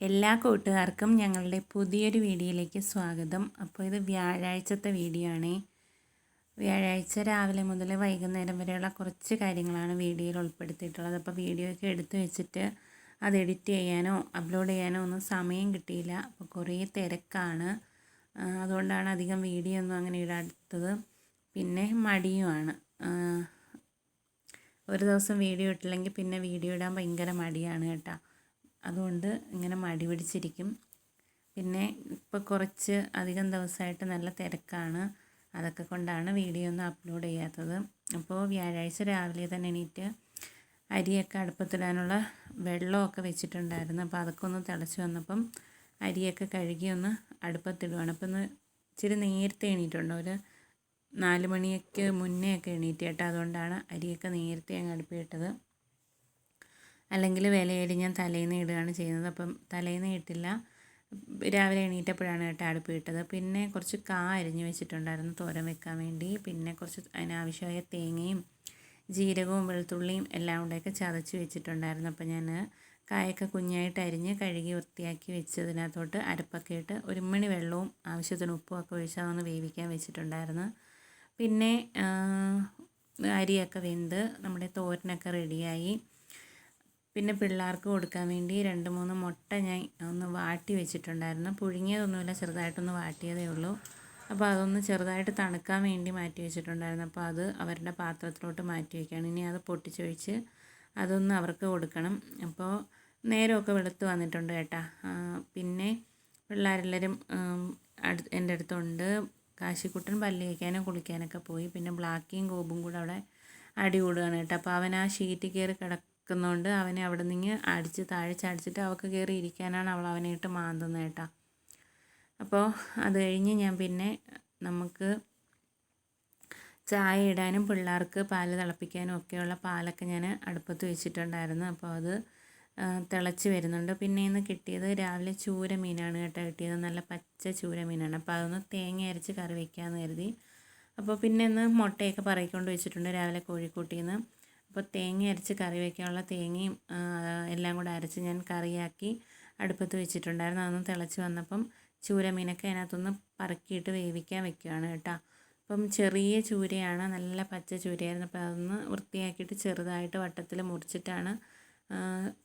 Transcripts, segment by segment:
എല്ലാ കൂട്ടുകാർക്കും ഞങ്ങളുടെ പുതിയൊരു വീഡിയോയിലേക്ക് സ്വാഗതം. അപ്പോൾ ഇത് വ്യാഴാഴ്ചത്തെ വീഡിയോ ആണ്. വ്യാഴാഴ്ച രാവിലെ മുതൽ വൈകുന്നേരം വരെയുള്ള കുറച്ച് കാര്യങ്ങളാണ് വീഡിയോയിൽ ഉൾപ്പെടുത്തിയിട്ടുള്ളത്. അപ്പോൾ വീഡിയോ ഒക്കെ എടുത്തു വെച്ചിട്ട് അത് എഡിറ്റ് ചെയ്യാനോ അപ്ലോഡ് ചെയ്യാനോ ഒന്നും സമയം കിട്ടിയില്ല. അപ്പോൾ കുറേ തിരക്കാണ്. അതുകൊണ്ടാണ് അധികം വീഡിയോ ഒന്നും അങ്ങനെ ഇടാത്തത്. പിന്നെ മടിയുമാണ് ഒരു ദിവസം വീഡിയോ ഇട്ടില്ലെങ്കിൽ പിന്നെ വീഡിയോ ഇടാൻ ഭയങ്കര മടിയാണ് കേട്ടോ. അതുകൊണ്ട് ഇങ്ങനെ മടി പിടിച്ചിരിക്കും. പിന്നെ ഇപ്പോൾ കുറച്ച് അധികം ദിവസമായിട്ട് നല്ല തിരക്കാണ്. അതൊക്കെ കൊണ്ടാണ് വീഡിയോ ഒന്നും അപ്ലോഡ് ചെയ്യാത്തത്. അപ്പോൾ വ്യാഴാഴ്ച രാവിലെ തന്നെ എണീറ്റ് അരിയൊക്കെ അടുപ്പത്തിടാനുള്ള വെള്ളമൊക്കെ വെച്ചിട്ടുണ്ടായിരുന്നു. അപ്പോൾ അതൊക്കെ ഒന്ന് തിളച്ച് വന്നപ്പം അരിയൊക്കെ കഴുകി ഒന്ന് അടുപ്പത്തിടുവാണ്. അപ്പോൾ ഒന്ന് ഇച്ചിരി നേരത്തെ എണീറ്റുണ്ട് ഒരു നാല് മണിയൊക്കെ മുന്നേ ഒക്കെ എണീറ്റ് കേട്ടോ. അതുകൊണ്ടാണ് അരിയൊക്കെ നേരത്തെ അങ്ങ് അടുപ്പിട്ടത് അല്ലെങ്കിൽ വിലയേടി ഞാൻ തലേന്ന് ഇടുകയാണ് ചെയ്യുന്നത്. അപ്പം തലേന്ന് ഇട്ടില്ല. രാവിലെ എണീറ്റപ്പോഴാണ് കേട്ടോ അടുപ്പ് ഇട്ടത്. പിന്നെ കുറച്ച് കാ അരിഞ്ഞ് വെച്ചിട്ടുണ്ടായിരുന്നു തോരൻ വെക്കാൻ വേണ്ടി. പിന്നെ കുറച്ച് അതിനാവശ്യമായ തേങ്ങയും ജീരകവും വെളുത്തുള്ളിയും എല്ലാം കൂടെയൊക്കെ ചതച്ച് വെച്ചിട്ടുണ്ടായിരുന്നു. അപ്പോൾ ഞാൻ കായൊക്കെ കുഞ്ഞായിട്ട് അരിഞ്ഞ് കഴുകി വൃത്തിയാക്കി വെച്ചതിനകത്തോട്ട് അരപ്പൊക്കെ ഇട്ട് ഒരു മണി വെള്ളവും ആവശ്യത്തിന് ഉപ്പും ഒക്കെ ഒഴിച്ച് അതൊന്ന് വേവിക്കാൻ വെച്ചിട്ടുണ്ടായിരുന്നു പിന്നെ അരിയൊക്കെ വെന്ത് നമ്മുടെ തോരനൊക്കെ റെഡിയായി പിന്നെ പിള്ളേർക്ക് കൊടുക്കാൻ വേണ്ടി രണ്ട് മൂന്ന് മുട്ട ഞാൻ ഒന്ന് വാട്ടി വെച്ചിട്ടുണ്ടായിരുന്നു. പുഴുങ്ങിയതൊന്നുമില്ല ചെറുതായിട്ടൊന്ന് വാട്ടിയതേ ഉള്ളൂ. അപ്പോൾ അതൊന്ന് ചെറുതായിട്ട് തണുക്കാൻ വേണ്ടി മാറ്റി വെച്ചിട്ടുണ്ടായിരുന്നു. അപ്പോൾ അത് അവരുടെ പാത്രത്തിലോട്ട് മാറ്റി വയ്ക്കുകയാണ് ഇനി അത് പൊട്ടിച്ചൊഴിച്ച് അതൊന്ന് അവർക്ക് കൊടുക്കണം. അപ്പോൾ നേരമൊക്കെ വെളുത്ത് വന്നിട്ടുണ്ട് കേട്ടാ. പിന്നെ പിള്ളേരെല്ലാവരും അടുത്ത് എന്റെ അടുത്തുണ്ട്. കാശിക്കുട്ടൻ പല്ല് വയ്ക്കാനും കുളിക്കാനൊക്കെ പോയി. പിന്നെ ബ്ലാക്കിയും കോബും കൂടെ അവിടെ അടി കൂടുകയാണ് കേട്ടോ. അപ്പോൾ അവൻ ആ ഷീറ്റ് കയറി കിടക്കും നിൽക്കുന്നതുകൊണ്ട് അവനെ അവിടെ നിന്ന് അടിച്ച് താഴെ ചാടിച്ചിട്ട് അവൾക്ക് കയറി ഇരിക്കാനാണ് അവൾ അവനായിട്ട് മാന്തുന്നത് കേട്ടോ. അപ്പോൾ അത് കഴിഞ്ഞ് ഞാൻ പിന്നെ നമുക്ക് ചായ ഇടാനും പിള്ളേർക്ക് പാൽ തിളപ്പിക്കാനും ഒക്കെയുള്ള പാലൊക്കെ ഞാൻ അടുപ്പത്ത് വെച്ചിട്ടുണ്ടായിരുന്നു. അപ്പോൾ അത് തിളച്ച് വരുന്നുണ്ട്. പിന്നെ ഇന്ന് കിട്ടിയത് രാവിലെ ചൂര മീനാണ് കേട്ടോ കിട്ടിയത്. നല്ല പച്ച ചൂര മീനാണ്. അപ്പോൾ അതൊന്ന് തേങ്ങ അരച്ച് കറി വയ്ക്കാമെന്ന് കരുതി. അപ്പോൾ പിന്നെ ഇന്ന് മുട്ടയൊക്കെ പറയിക്കൊണ്ട് വെച്ചിട്ടുണ്ട് രാവിലെ കോഴിക്കൂട്ടിൽ നിന്ന് അപ്പോൾ തേങ്ങ അരച്ച് കറി വയ്ക്കാനുള്ള തേങ്ങയും എല്ലാം കൂടെ അരച്ച് ഞാൻ കറിയാക്കി അടുപ്പത്ത് വെച്ചിട്ടുണ്ടായിരുന്നു. അതൊന്ന് തിളച്ച് വന്നപ്പം ചൂരമീനൊക്കെ അതിനകത്തൊന്ന് പറക്കിയിട്ട് വേവിക്കാൻ വെക്കുകയാണ് കേട്ടോ. അപ്പം ചെറിയ ചൂരയാണ് നല്ല പച്ച ചൂരയായിരുന്നു. അപ്പോൾ അതൊന്ന് വൃത്തിയാക്കിയിട്ട് ചെറുതായിട്ട് വട്ടത്തിൽ മുറിച്ചിട്ടാണ്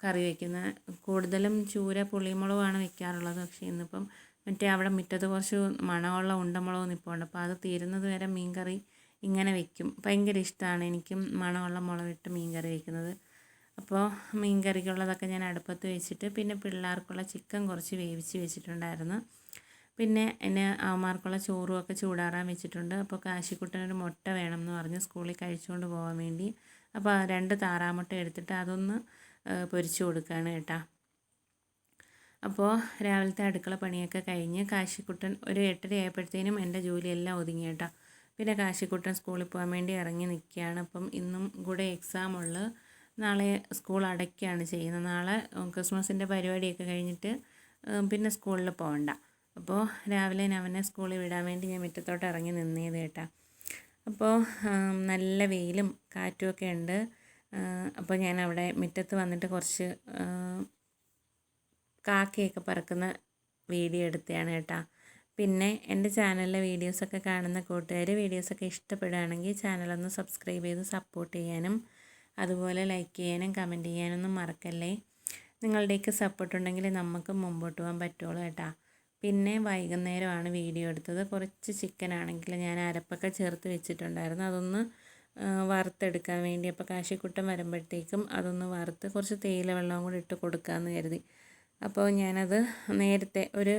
കറി വയ്ക്കുന്നത് കൂടുതലും ചൂര പുളിമുളകാണ് വെക്കാറുള്ളത്. പക്ഷേ ഇന്നിപ്പം മറ്റേ അവിടെ മുറ്റത്ത് കുറച്ച് മണമുള്ള ഉണ്ടമുളക് നിൽപ്പുണ്ട് അപ്പോൾ അത് തീരുന്നത് വരെ മീൻ കറി ഇങ്ങനെ വെക്കും. ഭയങ്കര ഇഷ്ടമാണ് എനിക്കും മണമുള്ള മുളകിട്ട് മീൻ കറി വയ്ക്കുന്നത് അപ്പോൾ മീൻ കറിക്കുള്ളതൊക്കെ ഞാൻ അടുപ്പത്ത് വെച്ചിട്ട് പിന്നെ പിള്ളേർക്കുള്ള ചിക്കൻ കുറച്ച് വേവിച്ച് വെച്ചിട്ടുണ്ടായിരുന്നു. പിന്നെ എന്നെ അവന്മാർക്കുള്ള ചോറും ഒക്കെ ചൂടാറാൻ വെച്ചിട്ടുണ്ട്. അപ്പോൾ കാശിക്കുട്ടനൊരു മുട്ട വേണം എന്ന് പറഞ്ഞ് സ്കൂളിൽ കഴിച്ചുകൊണ്ട് പോകാൻ വേണ്ടി. അപ്പോൾ രണ്ട് താറാമുട്ട എടുത്തിട്ട് അതൊന്ന് പൊരിച്ചു കൊടുക്കുകയാണ് കേട്ടോ. അപ്പോൾ രാവിലത്തെ അടുക്കള പണിയൊക്കെ കഴിഞ്ഞ് കാശിക്കുട്ടൻ ഒരു എട്ടര ആയപ്പോഴത്തേനും എന്റെ ജോലിയെല്ലാം ഒതുങ്ങി കേട്ടോ. പിന്നെ കാശിക്കുട്ടൻ സ്കൂളിൽ പോകാൻ വേണ്ടി ഇറങ്ങി നിൽക്കുകയാണ്. അപ്പം ഇന്നും കൂടെ എക്സാം ഉള്ളു. നാളെ സ്കൂൾ അടയ്ക്കുകയാണ് ചെയ്യുന്നത്. നാളെ ക്രിസ്മസിന്റെ പരിപാടിയൊക്കെ കഴിഞ്ഞിട്ട് പിന്നെ സ്കൂളിൽ പോകണ്ട. അപ്പോൾ രാവിലെ അവനെ സ്കൂളിൽ വിടാൻ വേണ്ടി ഞാൻ മുറ്റത്തോട്ട് ഇറങ്ങി നിന്നേത് കേട്ടാ. അപ്പോൾ നല്ല വെയിലും കാറ്റുമൊക്കെ ഉണ്ട്. അപ്പോൾ ഞാൻ അവിടെ മുറ്റത്ത് വന്നിട്ട് കുറച്ച് കാക്കയൊക്കെ പറക്കുന്ന വീഡിയോ എടുത്തതാണ് കേട്ടോ. പിന്നെ എന്റെ ചാനലിലെ വീഡിയോസൊക്കെ കാണുന്ന കൂട്ടുകാർ വീഡിയോസൊക്കെ ഇഷ്ടപ്പെടുകയാണെങ്കിൽ ചാനലൊന്ന് സബ്സ്ക്രൈബ് ചെയ്ത് സപ്പോർട്ട് ചെയ്യാനും അതുപോലെ ലൈക്ക് ചെയ്യാനും കമന്റ് ചെയ്യാനൊന്നും മറക്കല്ലേ? നിങ്ങളുടെയൊക്കെ സപ്പോർട്ട് ഉണ്ടെങ്കിൽ നമുക്ക് മുമ്പോട്ട് പോകാൻ പറ്റുള്ളൂ കേട്ടോ. പിന്നെ വൈകുന്നേരമാണ് വീഡിയോ എടുത്തത്. കുറച്ച് ചിക്കൻ ആണെങ്കിൽ ഞാൻ അരപ്പൊക്കെ ചേർത്ത് വെച്ചിട്ടുണ്ടായിരുന്നു. അതൊന്ന് വറുത്തെടുക്കാൻ വേണ്ടി. അപ്പോൾ കാശിക്കുട്ടം വരുമ്പോഴത്തേക്കും അതൊന്ന് വറുത്ത് കുറച്ച് തേയില വെള്ളവും കൂടി ഇട്ട് കൊടുക്കാമെന്ന് കരുതി. അപ്പോൾ ഞാനത് നേരത്തെ ഒരു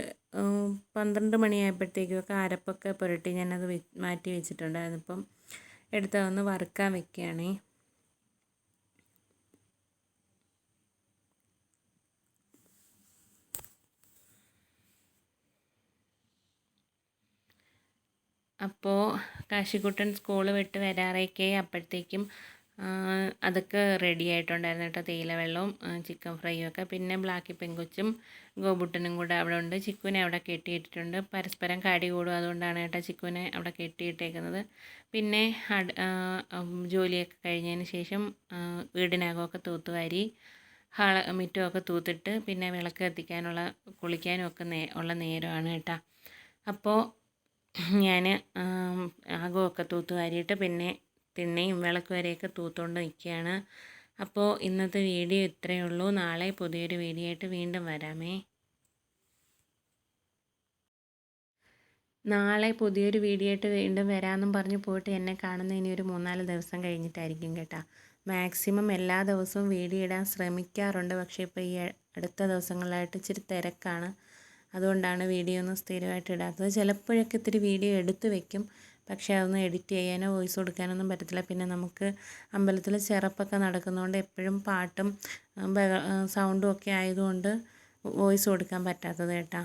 പന്ത്രണ്ട് മണിയായപ്പോഴത്തേക്കൊക്കെ അരപ്പൊക്കെ പുരട്ടി ഞാനത് വെ മാറ്റി വെച്ചിട്ടുണ്ടായിരുന്നു. ഇപ്പം എടുത്ത് വറുക്കാൻ വെക്കുകയാണേ. അപ്പോൾ കാശിക്കുട്ടൻ സ്കൂൾ വിട്ട് വരാറേക്കേ. അപ്പോഴത്തേക്കും അതൊക്കെ റെഡി ആയിട്ടുണ്ടായിരുന്നു കേട്ടോ. തേയില വെള്ളവും ചിക്കൻ ഫ്രൈയും ഒക്കെ. പിന്നെ ബ്ലാക്കി പെങ്കൊച്ചും ഗോബുട്ടനും കൂടെ അവിടെ ഉണ്ട്. ചിക്കുവിനെ അവിടെ കെട്ടിയിട്ടിട്ടുണ്ട്. പരസ്പരം കടി കൂടും അതുകൊണ്ടാണ് കേട്ടോ ചിക്കുവിനെ അവിടെ കെട്ടിയിട്ടേക്കുന്നത്. പിന്നെ ജോലിയൊക്കെ കഴിഞ്ഞതിന് ശേഷം വീടിനകമൊക്കെ തൂത്തുവാരി ഹാള മിറ്റമൊക്കെ തൂത്തിട്ട് പിന്നെ വിളക്ക് കത്തിക്കാനുള്ള കുളിക്കാനും ഒക്കെ നേ ഉള്ള നേരമാണ് കേട്ടോ. അപ്പോൾ ഞാൻ ആകമൊക്കെ തൂത്ത് വാരിയിട്ട് പിന്നെ തിണ്ണയും വിളക്ക് വരെയൊക്കെ തൂത്തുകൊണ്ട് നിൽക്കുകയാണ് അപ്പോൾ ഇന്നത്തെ വീഡിയോ ഇത്രയേ ഉള്ളൂ. നാളെ പുതിയൊരു വീഡിയോ ആയിട്ട് വീണ്ടും വരാമേ. നാളെ പുതിയൊരു വീഡിയോ ആയിട്ട് വീണ്ടും വരാമെന്നും പറഞ്ഞ് പോയിട്ട് എന്നെ കാണുന്ന ഇനി ഒരു മൂന്നാൽ ദിവസം കഴിഞ്ഞിട്ടായിരിക്കും കേട്ടോ. മാക്സിമം എല്ലാ ദിവസവും വീഡിയോ ഇടാൻ ശ്രമിക്കാറുണ്ട്. പക്ഷേ ഇപ്പോൾ ഈ അടുത്ത ദിവസങ്ങളിലായിട്ട് ഇച്ചിരി തിരക്കാണ്. അതുകൊണ്ടാണ് വീഡിയോ ഒന്നും സ്ഥിരമായിട്ട് ഇടാത്തത്. ചിലപ്പോഴൊക്കെ ഇത്തിരി വീഡിയോ എടുത്തു വെക്കും. പക്ഷേ അതൊന്നും എഡിറ്റ് ചെയ്യാനോ വോയിസ് കൊടുക്കാനൊന്നും പറ്റത്തില്ല. പിന്നെ നമുക്ക് അമ്പലത്തിൽ ചെറപ്പൊക്കെ നടക്കുന്നതുകൊണ്ട് എപ്പോഴും പാട്ടും സൗണ്ടും ഒക്കെ ആയതുകൊണ്ട് വോയിസ് കൊടുക്കാൻ പറ്റാത്തത് കേട്ടോ.